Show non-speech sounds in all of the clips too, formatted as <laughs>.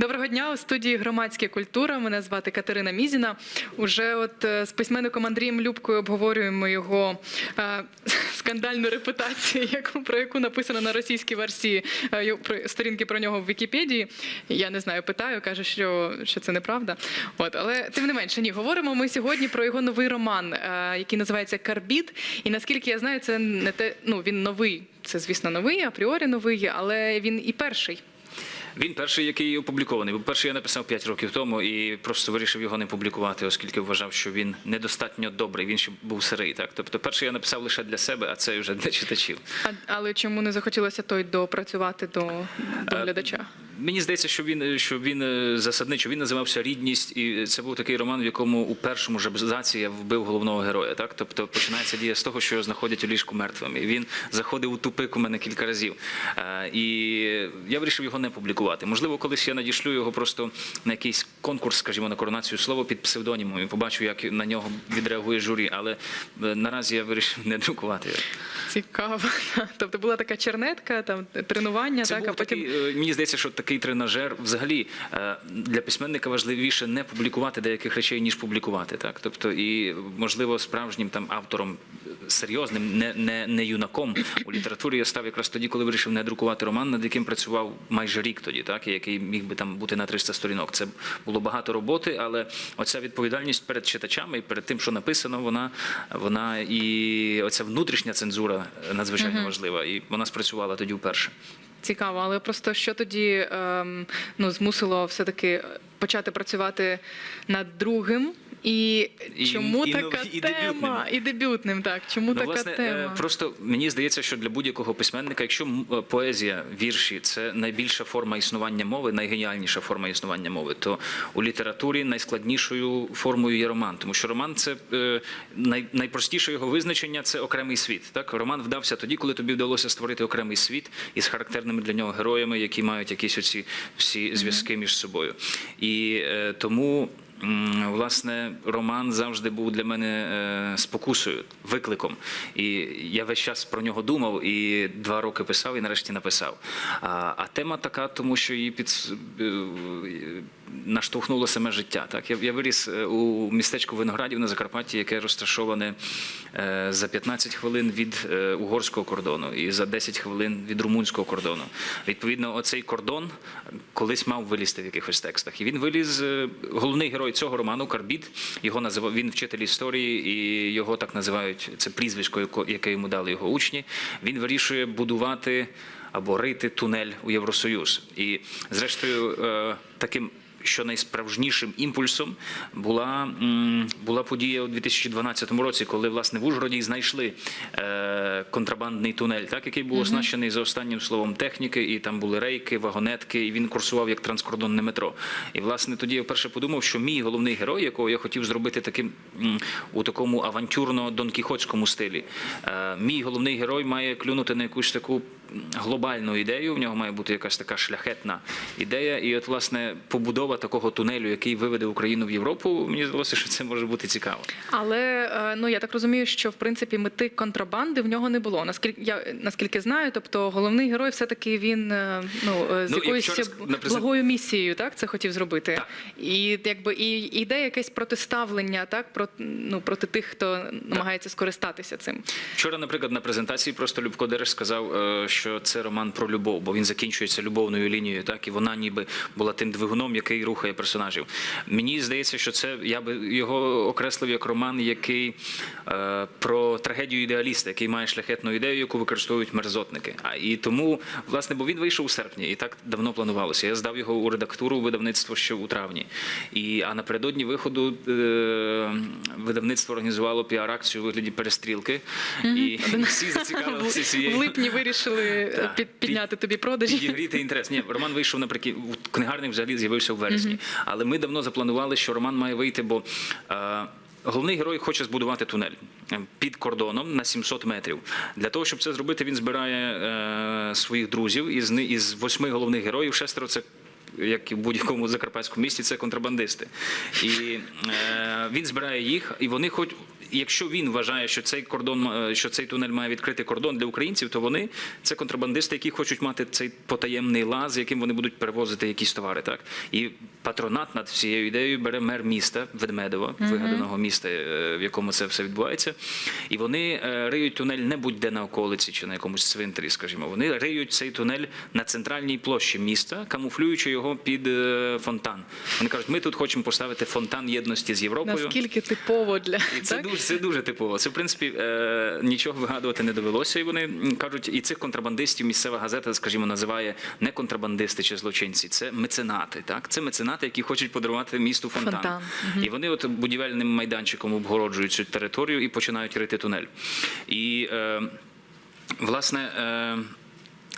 Доброго дня у студії громадська культура. Мене звати Катерина Мізіна. Уже от е, з письменником Андрієм Любкою обговорюємо його е, <laughs> скандальну репутацію, яку про яку написано на російській версії е, про- сторінки про нього в Вікіпедії. Я не знаю, питаю, каже, що, що це неправда. От, але тим не менше, ні, говоримо ми сьогодні про його новий роман, е, який називається Карбід. І наскільки я знаю, це не те, ну він новий. Це, звісно, новий, апріорі новий, але він і перший. Він перший, який опублікований. Бо перший я написав 5 років тому і просто вирішив його не публікувати, оскільки вважав, що він недостатньо добрий. Він ще був сирий. Так, тобто, перший я написав лише для себе, а цей вже для читачів. А, але чому не захотілося той допрацювати до, до Е, глядача? Мені здається, що він що він е, засадничо, він називався Рідність, і це був такий роман, в якому у першому ж абзаці я вбив головного героя. Так, тобто починається дія з того, що його знаходять у ліжку мертвим. І він заходив у тупик у мене кілька разів. Е, І я вирішив його не публікувати. Можливо, колись я надішлю його просто на якийсь конкурс, скажімо, на коронацію слова під псевдонімом і побачу, як на нього відреагує журі. Але е, наразі я вирішив не друкувати. його. Цікаво. <laughs> Тобто була така чернетка, там тренування, Це так, був а потім. такий, е, мені здається, що такий тренажер взагалі е, для письменника важливіше не публікувати деяких речей, ніж публікувати. Так, тобто, і можливо, справжнім там автором серйозним, не, не, не юнаком у літературі я став якраз тоді, коли вирішив не друкувати роман, над яким працював майже рік тоді, так і який міг би там бути на 300 сторінок. Це було багато роботи, але оця відповідальність перед читачами і перед тим, що написано, вона вона і оця внутрішня цензура надзвичайно важлива, і вона спрацювала тоді вперше. Цікаво, але просто що тоді ем, ну, змусило все-таки почати працювати над другим. І, І- чому і така і тема? дебютним. І дебютним, так. Чому Ну, така власне, е, тема? просто мені здається, що для будь-якого письменника, якщо е, поезія, вірші це найбільша форма існування мови, найгеніальніша форма існування мови, то у літературі найскладнішою формою є роман, тому що роман це е, най, найпростіше його визначення це окремий світ. Так, роман вдався тоді, коли тобі вдалося створити окремий світ із характерними для нього героями, які мають якісь оці всі зв'язки між собою. І е, тому. Власне, роман завжди був для мене е, спокусою, викликом. І я весь час про нього думав і два роки писав, і нарешті написав. А, а тема така, тому що її під е, наштовхнуло саме життя. Так, я, я виріс е, у містечку Виноградів на Закарпатті, яке розташоване е, за 15 хвилин від е, угорського кордону і за 10 хвилин від румунського кордону. Відповідно, оцей кордон колись мав вилізти в якихось текстах. І він виліз. Головний герой цього роману Карбід. Його називав він вчитель історії, і його так називають. Це прізвисько, яке йому дали його учні. Він вирішує будувати або рити тунель у Євросоюз. І, зрештою, таким. Що найсправжнішим імпульсом була, була подія у 2012 році, коли власне в Ужгороді знайшли е, контрабандний тунель, так який був оснащений за останнім словом техніки, і там були рейки, вагонетки, і він курсував як транскордонне метро. І власне тоді я вперше подумав, що мій головний герой, якого я хотів зробити таким у такому авантюрно-донкіхотському стилі, е, мій головний герой має клюнути на якусь таку глобальну ідею. В нього має бути якась така шляхетна ідея. І от власне побудова такого тунелю, який виведе Україну в Європу, мені здалося, що це може бути цікаво. Але е, ну я так розумію, що в принципі мети контрабанди в нього не було. Наскільки я наскільки знаю, тобто головний герой все-таки він е, ну е, з Ну, якоюсь раз благою місією, так це хотів зробити. Так. І якби і йде якесь протиставлення, так про ну проти тих, хто намагається скористатися цим. Вчора, наприклад, на презентації просто Любко Дереш сказав, е, що це роман про любов, бо він закінчується любовною лінією, так і вона ніби була тим двигуном, який рухає персонажів. Мені здається, що це я би його окреслив як роман, який е, про трагедію ідеаліста, який має шляхетну ідею, яку використовують мерзотники. А і тому, власне, бо він вийшов у серпні, і так давно планувалося. Я здав його у редактуру у видавництво ще у травні. І а напередодні виходу е, видавництво організувало піар-акцію у вигляді перестрілки, і всі <laughs> зацікавилися цією. В липні вирішили Так. під, підняти тобі продажі. Підігріти інтерес. Ні, роман вийшов наприкінці, книгарник взагалі з'явився в вересні. Але ми давно запланували, що роман має вийти, бо е, головний герой хоче збудувати тунель е, під кордоном на 700 метрів. Для того, щоб це зробити, він збирає е, своїх друзів із, із восьми головних героїв. Шестеро це. Як і в будь-якому закарпатському місті, це контрабандисти, і е, він збирає їх, і вони хоч якщо він вважає, що цей кордон, е, що цей тунель має відкрити кордон для українців, то вони це контрабандисти, які хочуть мати цей потаємний лаз, яким вони будуть перевозити якісь товари. Так і патронат над всією ідеєю бере мер міста Ведмедова, вигаданого міста, е, в якому це все відбувається. І вони е, риють тунель не будь-де на околиці чи на якомусь цвинтарі, скажімо. Вони риють цей тунель на центральній площі міста, камуфлюючи його під фонтан. Вони кажуть, ми тут хочемо поставити фонтан єдності з Європою. Наскільки типово для І це так? дуже це дуже типово. Це в принципі е, нічого вигадувати не довелося. І вони кажуть, і цих контрабандистів місцева газета, скажімо, називає не контрабандисти чи злочинці, це меценати. Так, це меценати, які хочуть подарувати місту фонтан. Фонтан, І вони от будівельним майданчиком обгороджують цю територію і починають рити тунель. І е, власне.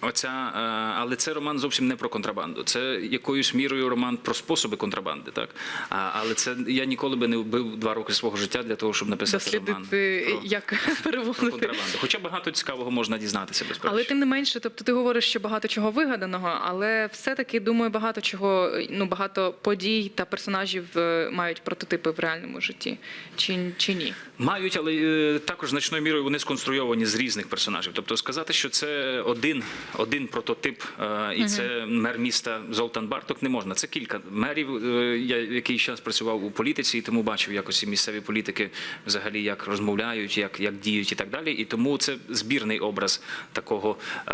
Е, Оця, е, але це роман зовсім не про контрабанду. Це якоюсь мірою роман про способи контрабанди. Так а, але це я ніколи би не вбив два роки свого життя для того, щоб написати роман про, як <laughs> про контрабанду. Хоча багато цікавого можна дізнатися безперечно. Але тим не менше, тобто ти говориш, що багато чого вигаданого, але все-таки думаю, багато чого, ну багато подій та персонажів е, мають прототипи в реальному житті, чи, чи ні? Мають, але е, також значною мірою вони сконструйовані з різних персонажів. Тобто сказати, що це один, один прототип, е, і це мер міста Золтан Барток, не можна. Це кілька мерів. Е, Я якийсь час працював у політиці, і тому бачив якось і місцеві політики взагалі як розмовляють, як, як діють і так далі. І тому це збірний образ такого е,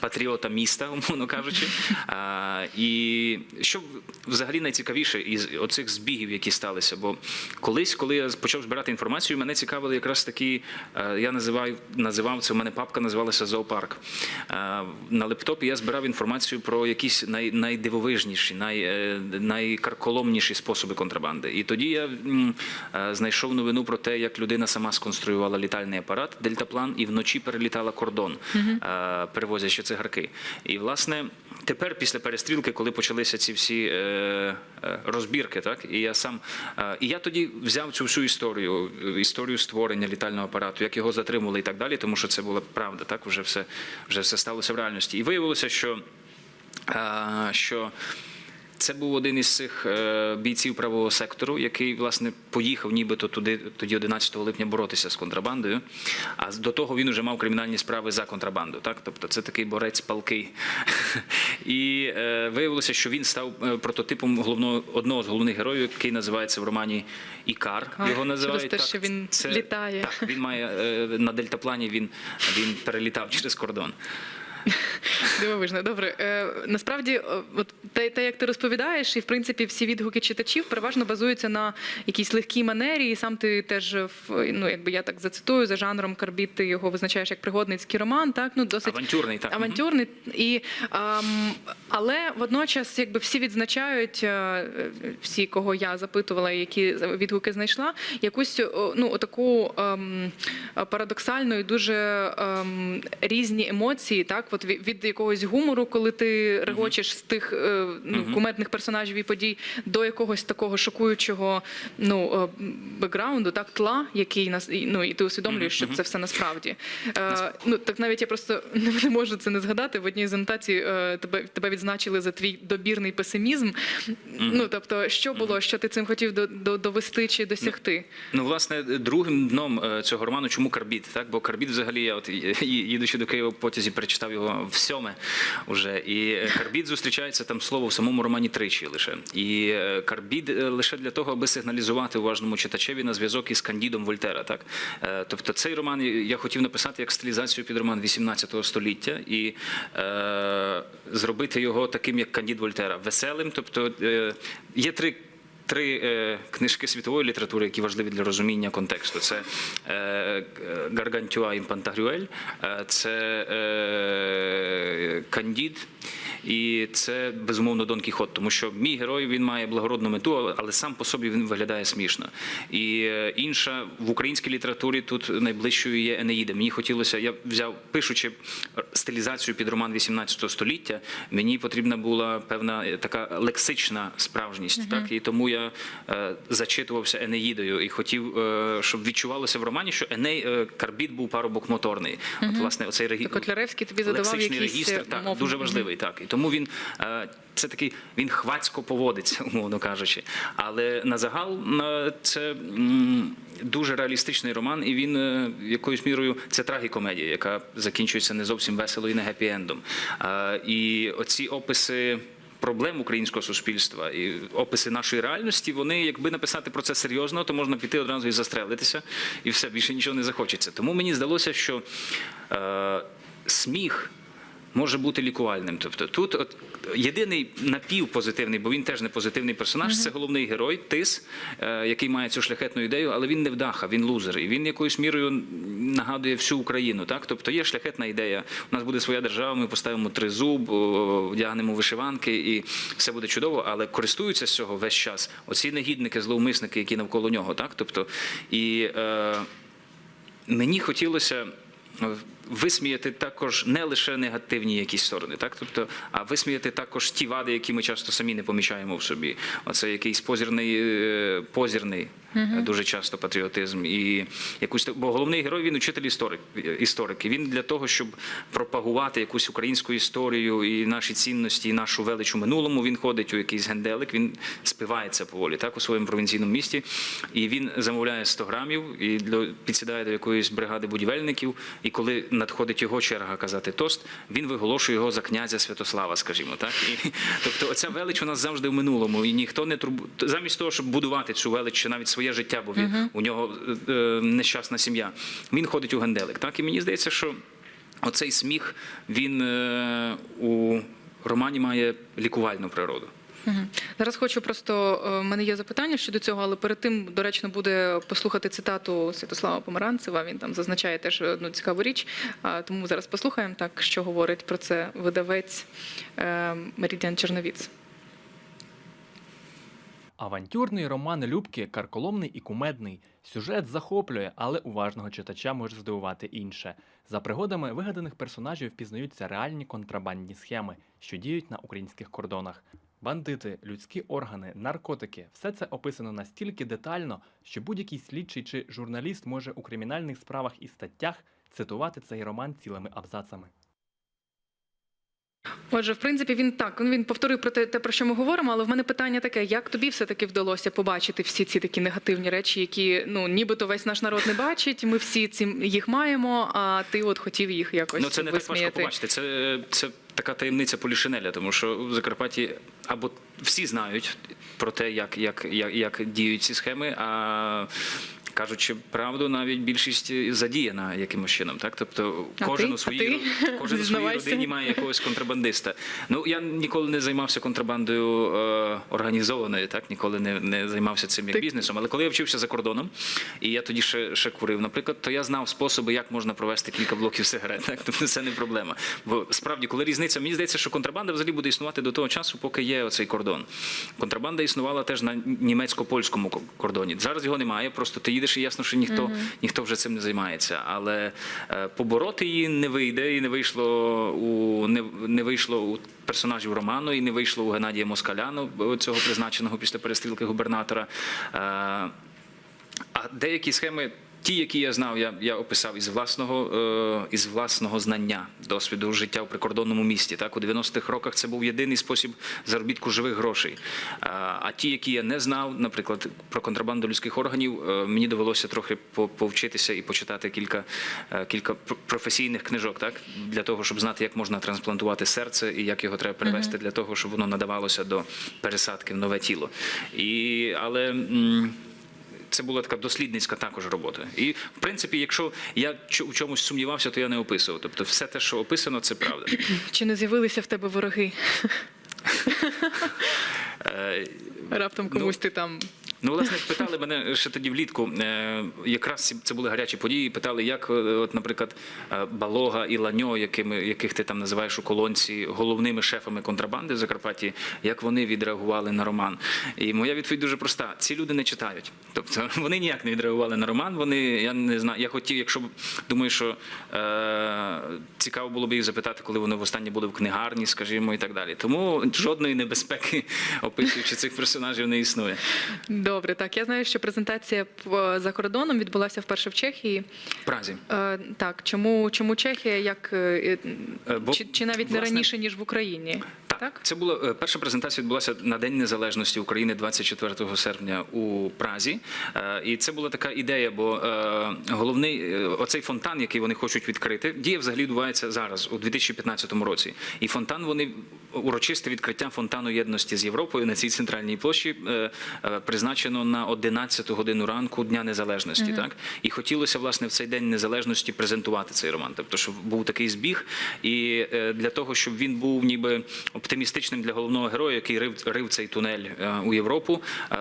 патріота міста, <laughs> умовно кажучи. А, і що взагалі найцікавіше із оцих збігів, які сталися, бо колись, коли я почав збирати інформацію, мене цікавили якраз такі, е, я називаю, називав це, у мене папка називалася Зоопарк. На лептопі я збирав інформацію про якісь най, найдивовижніші, най, е, найкарколомніші способи контрабанди. І тоді я е, знайшов новину про те, як людина сама сконструювала літальний апарат, дельтаплан, і вночі перелітала кордон, е, перевозячи цигарки. І власне. Тепер, після перестрілки, коли почалися ці всі е, е, розбірки, так і я сам е, і я тоді взяв цю всю історію, історію створення літального апарату, як його затримували і так далі, тому що це була правда, так вже все вже все сталося в реальності. І виявилося, що, е, що це був один із цих е, бійців правого сектору, який власне поїхав нібито туди тоді 11 липня боротися з контрабандою. А до того він вже мав кримінальні справи за контрабанду. Так, тобто це такий борець палкий. <laughs> І е, виявилося, що він став е, прототипом головного одного з головних героїв, який називається в романі Ікар. Ікар, Його через називають те, так. що він Це- літає. Так, він має е, на дельтаплані. Він він перелітав <laughs> через кордон. Дивовижно. Добре. Е, насправді, е, от те, те, як ти розповідаєш, і в принципі всі відгуки читачів переважно базуються на якійсь легкій манері. І сам ти теж ну, якби я так зацитую за жанром Карбіт, ти його визначаєш як пригодницький роман. Так, ну досить Авантюрний, так. авантюрний. І ам, але водночас, якби всі відзначають, е, всі, кого я запитувала, які відгуки знайшла, якусь ну отаку ем, парадоксальну і дуже ем, різні емоції, так, от від, від якогось гумору, коли ти регочеш з тих е, ну, кумедних персонажів і подій, до якогось такого шокуючого ну, е, бекграунду, так, тла, який нас ну, і ти усвідомлюєш, що це все насправді. Е, ну так навіть я просто <laughs> не, можу це не згадати. В одній з анотацій е, тебе, тебе відзначили за твій добірний песимізм. Ну тобто, що було, що ти цим хотів до, до, довести чи досягти? Ну, власне, другим дном е, цього роману, чому Карбіт? Так, бо Карбіт, взагалі, я от їдучи до Києва в потязі, перечитав його в сьоме уже. І е, Карбіт зустрічається там слово в самому романі тричі лише. І е, Карбіт е, лише для того, аби сигналізувати уважному читачеві на зв'язок із Кандідом Вольтера. Так, тобто, цей роман я хотів написати як стилізацію під роман 18 століття і е, зробити його таким, як Кандід Вольтера, веселим. Тобто е, є три три е, книжки світової літератури, які важливі для розуміння контексту. Це е, Гаргантюа і Пантагрюель, це е, Кандід. І це безумовно Дон Кіхот, тому що мій герой він має благородну мету, але сам по собі він виглядає смішно. І е, інша в українській літературі тут найближчою є Енеїда. Мені хотілося, я взяв, пишучи стилізацію під роман 18 століття, мені потрібна була певна е, така лексична справжність. Так і тому я е, зачитувався Енеїдою і хотів, е, щоб відчувалося в романі, що Еней е, Карбіт був парубок моторний. От, власне, оцей регі... Так Котляревський тобі задавав лексичний якісь регістр, так, мовні- дуже важливий. Так. Тому він це такий, він хвацько поводиться, <laughs> умовно кажучи. Але на загал е, це дуже реалістичний роман, і він е, якоюсь мірою це трагікомедія, яка закінчується не зовсім весело і не гепі-ендом. Е, І оці описи. Проблем українського суспільства і описи нашої реальності, вони, якби написати про це серйозно, то можна піти одразу і застрелитися, і все більше нічого не захочеться. Тому мені здалося, що е, сміх може бути лікувальним. Тобто тут от єдиний напівпозитивний, бо він теж не позитивний персонаж, це головний герой Тис, е, який має цю шляхетну ідею, але він не вдаха, він лузер. І він якоюсь мірою нагадує всю Україну. Так? Тобто є шляхетна ідея. У нас буде своя держава, ми поставимо тризуб, вдягнемо вишиванки, і все буде чудово, але користуються з цього весь час. Оці негідники, зловмисники, які навколо нього. Так? Тобто, і е, мені хотілося висміяти також не лише негативні якісь сторони, так тобто, а висміяти також ті вади, які ми часто самі не помічаємо в собі. Оце якийсь позірний, е, позірний е, дуже часто патріотизм і якусь бо головний герой він учитель історик історик. І Він для того, щоб пропагувати якусь українську історію і наші цінності, і нашу велич у минулому. Він ходить у якийсь генделик, він спивається поволі, так у своєму провінційному місті. І він замовляє 100 грамів і підсідає до якоїсь бригади будівельників. І коли надходить його черга казати тост, він виголошує його за князя Святослава, скажімо так. І, тобто, оця велич у нас завжди в минулому, і ніхто не турбу... замість того, щоб будувати цю велич чи навіть своє життя, бо він у нього е, е, нещасна сім'я. Він ходить у генделик. Так і мені здається, що оцей сміх він е, у романі має лікувальну природу. Зараз хочу просто е, в мене є запитання щодо цього, але перед тим доречно буде послухати цитату Святослава Помаранцева. Він там зазначає теж одну цікаву річ. Тому зараз послухаємо так, що говорить про це видавець е, Мерідіан Черновіц. Авантюрний роман Любки карколомний і кумедний. Сюжет захоплює, але уважного читача може здивувати інше. За пригодами вигаданих персонажів впізнаються реальні контрабандні схеми, що діють на українських кордонах. Бандити, людські органи, наркотики все це описано настільки детально, що будь-який слідчий чи журналіст може у кримінальних справах і статтях цитувати цей роман цілими абзацами. Отже, в принципі, він так він повторив про те, те, про що ми говоримо. Але в мене питання таке: як тобі все таки вдалося побачити всі ці такі негативні речі, які ну нібито весь наш народ не бачить. Ми всі ці їх маємо. А ти от хотів їх якось Ну це не так важко побачити. Це, це така таємниця Полішинеля, тому що в Закарпатті або всі знають про те, як, як, як, як діють ці схеми, а кажучи правду, навіть більшість задіяна якимось чином. Так? Тобто А кожен ти? у А своїй, кожен у своїй родині має якогось контрабандиста. Ну я ніколи не займався контрабандою е, організованою, так ніколи не, не займався цим як Ти- бізнесом. Але коли я вчився за кордоном, і я тоді ще, ще курив, наприклад, то я знав способи, як можна провести кілька блоків сигарет. Так? Тобто це не проблема. Бо справді, коли різниця, мені здається, що контрабанда взагалі буде існувати до того часу, поки є оцей кордон. Контрабанда існувала теж на німецько-польському кордоні. Зараз його немає, просто ти їдеш і ясно, що ніхто, ніхто вже цим не займається. Але е, побороти її не вийде, і не вийшло у не, не вийшло у персонажів роману, і не вийшло у Геннадія Москаляну, цього призначеного після перестрілки губернатора. Е, а деякі схеми, ті, які я знав, я, я описав із власного, е, із власного знання, досвіду життя в прикордонному місті. Так, у 90-х роках це був єдиний спосіб заробітку живих грошей. А, а ті, які я не знав, наприклад, про контрабанду людських органів, е, мені довелося трохи по- повчитися і почитати кілька, е, кілька пр- професійних книжок, так, для того, щоб знати, як можна трансплантувати серце і як його треба перевести для того, щоб воно надавалося до пересадки в нове тіло. І, але. м, це була така дослідницька також робота. І в принципі, якщо я у чомусь сумнівався, то я не описував. Тобто, все те, що описано, це правда. <clears throat> Чи не з'явилися в тебе вороги? <laughs> Е, Раптом комусь ти там Ну, власне, питали мене ще тоді влітку. е, Якраз це були гарячі події. Питали, як, е, от, наприклад, е, Балога і Ланьо, якими, яких ти там називаєш у колонці головними шефами контрабанди в Закарпатті, як вони відреагували на роман. І моя відповідь дуже проста: ці люди не читають. Тобто <laughs> вони ніяк не відреагували на роман. Вони я не знаю. Я хотів, якщо думаю, що е, цікаво було б їх запитати, коли вони востаннє були в книгарні, скажімо, і так далі. Тому жодної небезпеки, <laughs> описуючи цих персонажів, не існує. Добре, так я знаю, що презентація за кордоном відбулася вперше в Чехії. В Празі. Е, так, чому, чому Чехія, як е, Е, бо, чи, чи навіть не раніше ніж в Україні? Так, це була е, перша презентація відбулася на День Незалежності України 24 серпня у Празі. Е, І це була така ідея, бо е, головний оцей фонтан, який вони хочуть відкрити, дія взагалі відбувається зараз, у 2015 році. І фонтан вони урочисте відкриття фонтану єдності з Європою на цій центральній площі призначено на 11 годину ранку Дня Незалежності. Так і хотілося власне в цей день незалежності презентувати цей роман. Тобто, щоб був такий збіг, і для того, щоб він був ніби оптимістичним для головного героя, який рив, рив цей тунель е, у Європу. е,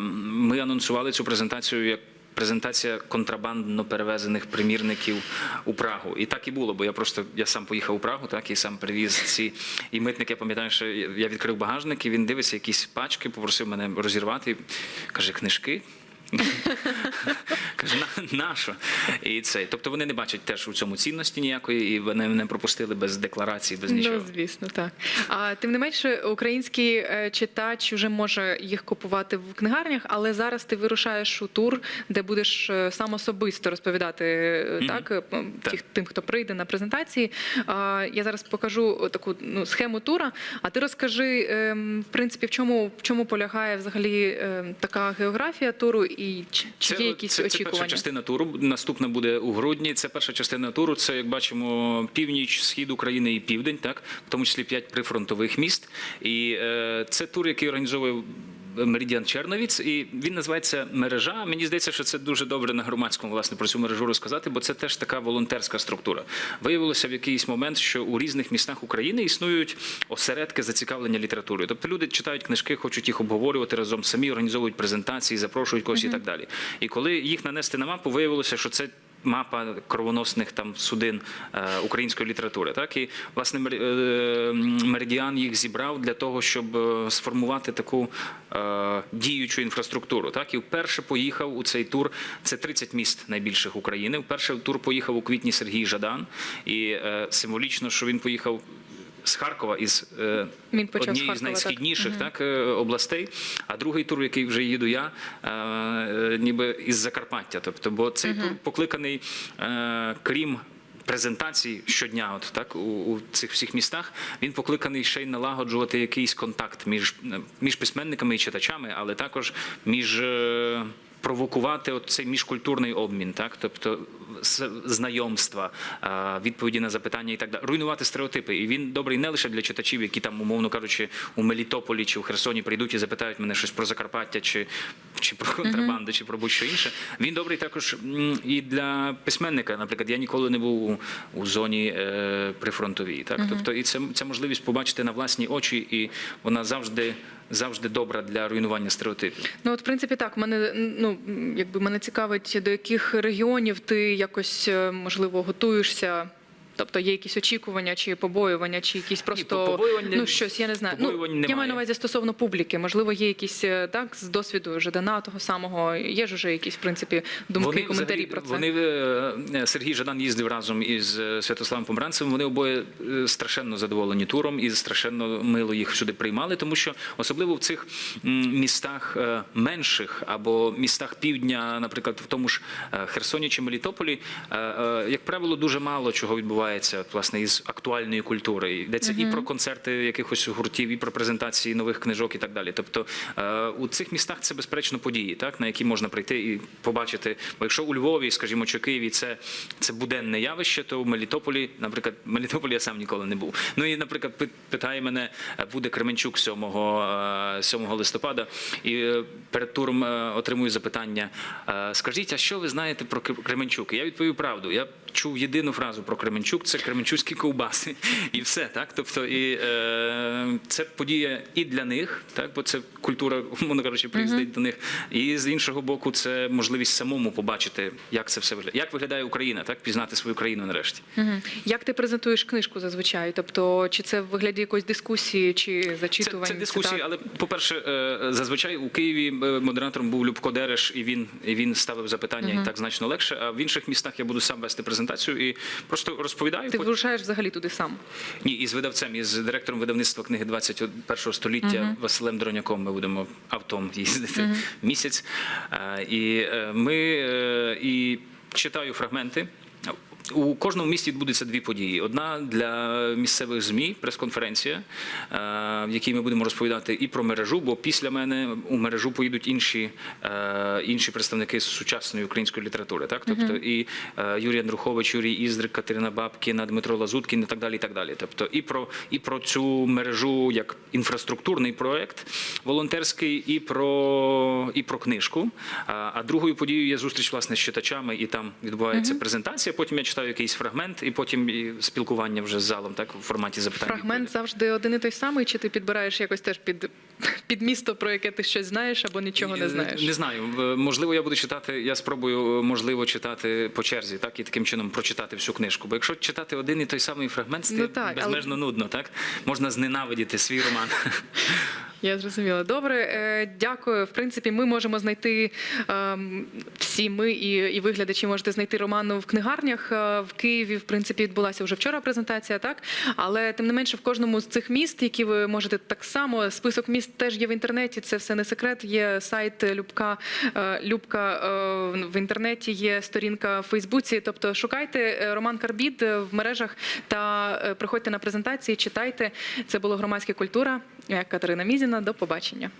Ми анонсували цю презентацію як. Презентація контрабандно перевезених примірників у Прагу, і так і було, бо я просто я сам поїхав у Прагу, так і сам привіз ці і митник. Я пам'ятаю, що я відкрив багажник, і він дивиться якісь пачки, попросив мене розірвати. Каже, книжки. <laughs> Каже, на, на що? І це. Тобто вони не бачать теж у цьому цінності ніякої, і вони не пропустили без декларації, без нічого. Ну, звісно, так. А тим не менше, український е, читач вже може їх купувати в книгарнях, але зараз ти вирушаєш у тур, де будеш е, сам особисто розповідати е, Мгм. так, Так. тим, хто прийде на презентації. Я зараз покажу таку ну, схему тура. А ти розкажи, ем, в принципі, в чому, в чому полягає взагалі ем, така географія туру і чи, чи є якісь це, це очікування? перша частина туру. Наступна буде у грудні. Це перша частина туру. Це як бачимо північ, схід України і південь, так в тому числі п'ять прифронтових міст. І е, це тур, який організовує. Меридіан Черновіц, і він називається мережа. Мені здається, що це дуже добре на громадському власне про цю мережу розказати, бо це теж така волонтерська структура. Виявилося в якийсь момент, що у різних містах України існують осередки зацікавлення літературою. Тобто люди читають книжки, хочуть їх обговорювати разом, самі організовують презентації, запрошують когось і так далі. І коли їх нанести на мапу, виявилося, що це. Мапа кровоносних там судин е, української літератури, так і власне е, меридіан їх зібрав для того, щоб е, сформувати таку діючу інфраструктуру. Так і вперше поїхав у цей тур. Це 30 міст найбільших України. Вперше в тур поїхав у квітні Сергій Жадан, і символічно, що він поїхав. З Харкова із е, однієї з Харкова, так. найсхідніших так. е, областей. А другий тур, який вже їду я, е, е, ніби із Закарпаття. Тобто, бо цей тур покликаний, е, крім презентацій щодня, от так у, у цих всіх містах, він покликаний ще й налагоджувати якийсь контакт між, між письменниками і читачами, але також між. Провокувати от цей міжкультурний обмін, так тобто знайомства, відповіді на запитання і так далі, руйнувати стереотипи. І він добрий не лише для читачів, які там, умовно кажучи, у Мелітополі чи у Херсоні прийдуть і запитають мене щось про Закарпаття, чи, чи про контрабанду, чи про будь-що інше. Він добрий також і для письменника. Наприклад, я ніколи не був у, у зоні е, прифронтовій. Так, тобто, і це, це можливість побачити на власні очі, і вона завжди. Завжди добра для руйнування стереотипів. Ну, от, в принципі, так, мене ну якби мене цікавить, до яких регіонів ти якось е, можливо готуєшся. Тобто є якісь очікування, чи побоювання, чи якісь просто побоювання- ну щось, я не знаю. Ну, я маю на увазі стосовно публіки. Можливо, є якісь е, так з досвіду Жадана того самого. Є ж уже якісь в принципі думки, і коментарі взагалі- про це. Вони е, Сергій Жадан їздив разом із е, Святославом Помбранцевим. Вони обоє е, страшенно задоволені туром і страшенно мило їх сюди приймали, тому що особливо в цих містах е, менших або містах півдня, наприклад, в тому ж е, Херсоні чи Мелітополі, е, е, як правило, дуже мало чого відбувається власне із актуальної культури. Йдеться і про концерти якихось гуртів, і про презентації нових книжок, і так далі. Тобто е, у цих містах це безперечно події, так на які можна прийти і побачити. Бо якщо у Львові, скажімо, чи Києві це, це буденне явище, то в Мелітополі, наприклад, в Мелітополі я сам ніколи не був. Ну і, наприклад, питає мене, е, буде Кременчук 7, е, 7 листопада, і е, перед туром е, отримую запитання: е, скажіть, а що ви знаєте про Кременчук? І я відповів правду. Я чув єдину фразу про Кременчук це кременчуцькі ковбаси, і все так. Тобто, і е, це подія і для них, так бо це культура, умовно кажучи, приїздить до них. І з іншого боку, це можливість самому побачити, як це все виглядає. Як виглядає Україна, так пізнати свою країну нарешті. Мгм. Як ти презентуєш книжку зазвичай? Тобто, чи це в вигляді якоїсь дискусії, чи Це, це дискусії, але по-перше, е, зазвичай у Києві е, модератором був Любко Дереш, і він, і він ставив запитання і так значно легше. А в інших містах я буду сам вести презентацію. Презентацію і просто розповідаю. Ти вирушаєш взагалі туди сам. Ні, із видавцем, із директором видавництва книги 21 століття Василем Дроняком ми будемо автом їздити місяць. Е, І е, ми е, і читаю фрагменти. У кожному місті відбудуться дві події: одна для місцевих змі, прес-конференція, е, в якій ми будемо розповідати і про мережу, бо після мене у мережу поїдуть інші, е, інші представники сучасної української літератури. Так, тобто і е, Юрій Андрухович, Юрій Іздрик, Катерина Бабкіна, Дмитро Лазуткін і так далі. І так далі. Тобто, і про і про цю мережу як інфраструктурний проект волонтерський, і про і про книжку. А, другою подією є зустріч власне з читачами, і там відбувається презентація. Потім я читаю якийсь фрагмент, і потім і спілкування вже з залом, так в форматі запитань. Фрагмент завжди один і той самий, чи ти підбираєш якось теж під, під місто, про яке ти щось знаєш або нічого не знаєш? Не знаю. Е, Можливо, я буду читати. Я спробую, е, можливо, читати по черзі, так і таким чином прочитати всю книжку. Бо якщо читати один і той самий фрагмент, це Ну так, але- безмежно нудно, так можна зненавидіти свій роман. Я зрозуміла. Добре, е, дякую. В принципі, ми можемо знайти ем, всі ми і, і виглядачі можете знайти роману в книгарнях. Е, В Києві, в принципі, відбулася вже вчора презентація, так але тим не менше, в кожному з цих міст, які ви можете так само, список міст теж є в інтернеті. Це все не секрет. Є сайт Любка е, Любка е, в інтернеті, є сторінка в Фейсбуці. Тобто шукайте Роман Карбід в мережах та приходьте на презентації, читайте. Це було громадська культура. Я Катерина Мізіна. До побачення.